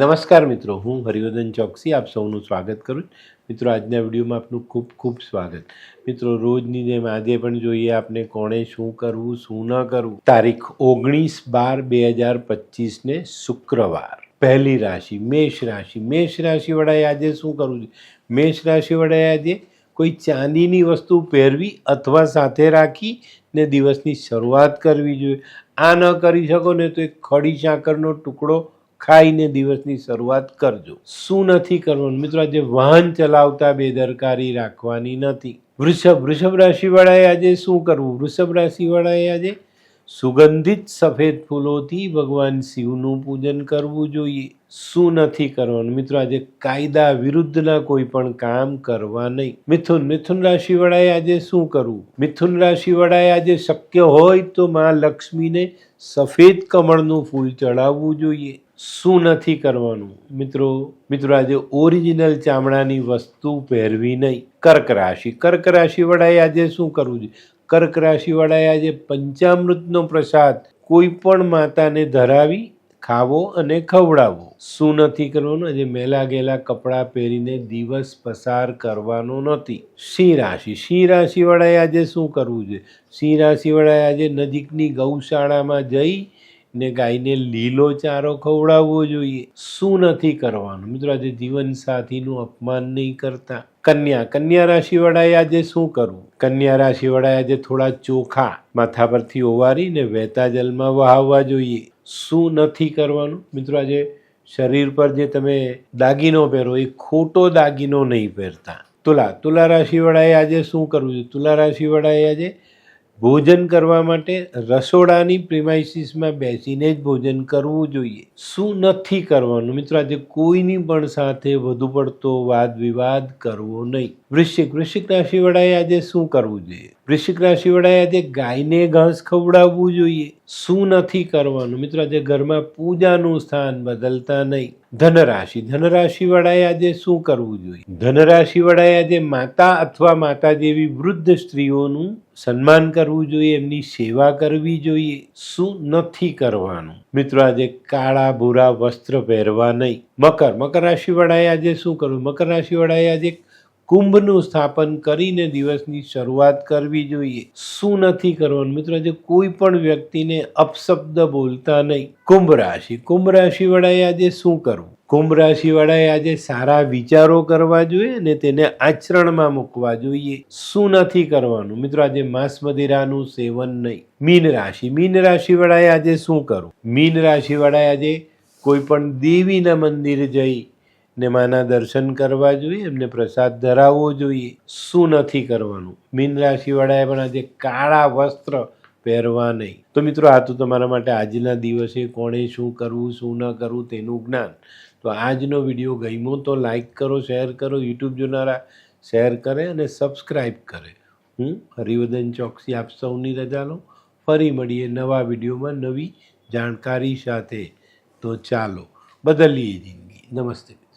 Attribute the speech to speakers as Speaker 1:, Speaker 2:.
Speaker 1: નમસ્કાર મિત્રો, હું હરિવર્ધન ચોકસી આપ સૌનું સ્વાગત કરું. મિત્રો, આજના વિડીયોમાં આપનું ખૂબ ખૂબ સ્વાગત. મિત્રો, રોજની જેમ આજે પણ જોઈએ આપને કોણે શું કરવું, શું ન કરવું. તારીખ ઓગણીસ બાર બે હજાર પચીસને શુક્રવાર. પહેલી રાશિ, મેષ રાશિ. મેષ રાશિવાળાએ આજે શું કરવું છે મેષ રાશિવાળાએ આજે કોઈ ચાંદીની વસ્તુ પહેરવી અથવા સાથે રાખી ને દિવસની શરૂઆત કરવી જોઈએ. આ ન કરી શકો ને તો એક ખડી સાંકરનો ટુકડો ખાઈને દિવસની શરૂઆત કરજો. શું નથી કરવાનું? મિત્રો, આજે વાહન ચલાવતા બેદરકારી રાખવાની નથી. વૃષભ વૃષભ રાશિવાળાએ આજે શું કરવું? વૃષભ રાશિવાળાએ આજે સુગંધિત સફેદ ફૂલોથી ભગવાન શિવનું પૂજન કરવું જોઈએ. શું નથી કરવાનું? મિત્રો, આજે કાયદા વિરુદ્ધના કોઈ પણ કામ કરવા નહીં. મિથુન મિથુન રાશિવાળાએ આજે શું કરવું? મિથુન રાશિવાળાએ આજે શક્ય હોય તો માં લક્ષ્મીને સફેદ કમળનું ફૂલ ચડાવવું જોઈએ. શું નથી કરવાનું? મિત્રો મિત્રો, આજે ઓરિજિનલ ચામડાની વસ્તુ પહેરવી નહીં. કર્ક રાશિ. કર્ક રાશિવાળાએ આજે શું કરવું જોઈએ? કર્ક રાશિવાળાએ આજે પંચામૃતનો પ્રસાદ કોઈ પણ માતાને ધરાવી, ખાવો અને ખવડાવો શું નથી કરવાનું? આજે મેલા ગેલા કપડાં પહેરીને દિવસ પસાર કરવાનો નથી. સિંહ રાશિ. સિંહ રાશિવાળાએ આજે શું કરવું છે સિંહ રાશિવાળાએ આજે નજીકની ગૌશાળામાં જઈ ને ગાયને લીલો ચારો ખવડાવવો જોઈએ. શું નથી કરવાનું? મિત્રો, આજે જીવન સાથીનું અપમાન નહીં કરતા. કન્યા કન્યા રાશિવાળાએ આજે શું કરવું? કન્યા રાશિવાળાએ આજે થોડા ચોખા માથા પરથી ઓવારીને વહેતા જલમાં વહાવવા જોઈએ. શું નથી કરવાનું? મિત્રો, આજે શરીર પર જે તમે દાગીનો પહેરો, એ ખોટો દાગીનો નહીં પહેરતા. તુલા તુલા રાશિવાળાએ આજે શું કરવું છે તુલા રાશિવાળાએ આજે ભોજન કરવા માટે રસોડાની પ્રિમાઇસીસમાં બેસીને જ ભોજન કરવું જોઈએ. શું નથી કરવાનું? મિત્રો, આજે કોઈની પણ સાથે વધુ પડતો વાદ વિવાદ કરવો નહીં. વૃશ્ચિક વૃશ્ચિક રાશિવાળાએ આજે શું કરવું જોઈએ? વૃશ્ચિક રાશિવાળાએ આજે ગાયને ઘાસ ખવડાવવું જોઈએ. શું નથી કરવાનું? મિત્રો, આજે ઘરમાં પૂજાનું સ્થાન બદલતા નહીં. ધનરાશિ. ધનરાશિવાળાએ આજે શું કરવું જોઈએ? ધનરાશિવાળાએ આજે માતા અથવા માતા જેવી વૃદ્ધ સ્ત્રીઓનું સન્માન કરવું જોઈએ. એમની સેવા કરવી જોઈએ. શું નથી કરવાનું? મિત્રો, આજે કાળા ભૂરા વસ્ત્ર પહેરવા નહીં. મકર. મકર રાશિવાળાએ આજે શું કરવું? મકર રાશિવાળાએ આજે કુંભનું સ્થાપન કરીને દિવસની શરૂઆત કરવી જોઈએ. શું નથી કરવાનું? મિત્રો, આજે કોઈ પણ વ્યક્તિને અપશબ્દ બોલતા નહીં. કુંભ રાશિ. કુંભ રાશિવાળાએ આજે શું કરવું? કુંભ રાશિવાળાએ આજે સારા વિચારો કરવા જોઈએ અને તેને આચરણમાં મૂકવા જોઈએ. શું નથી કરવાનું? મિત્રો, આજે માંસ મદિરાનું સેવન નહીં. મીન રાશિ. મીન રાશિવાળાએ આજે શું કરવું? મીન રાશિવાળાએ આજે કોઈ પણ દેવીના મંદિર જઈ ને માના દર્શન કરવા જોઈએ, એમને પ્રસાદ ધરાવવો જોઈએ. શું નથી કરવાનું? મીન રાશિવાળાએ પણ આજે કાળા વસ્ત્ર પહેરવા નહીં. તો મિત્રો, આ તો તમારા માટે આજના દિવસે કોણે શું કરવું, શું ન કરવું તેનું જ્ઞાન. તો આજનો વીડિયો ગમ્યો તો લાઈક કરો, શેર કરો, યુટ્યુબ જોનારા શેર કરે અને સબસ્ક્રાઈબ કરે. હું હરિવદન ચોકસી, આપ સૌની રજા લઉં. ફરી મળીએ નવા વિડીયોમાં નવી જાણકારી સાથે. તો ચાલો, બદલીએ જિંદગી. નમસ્તે.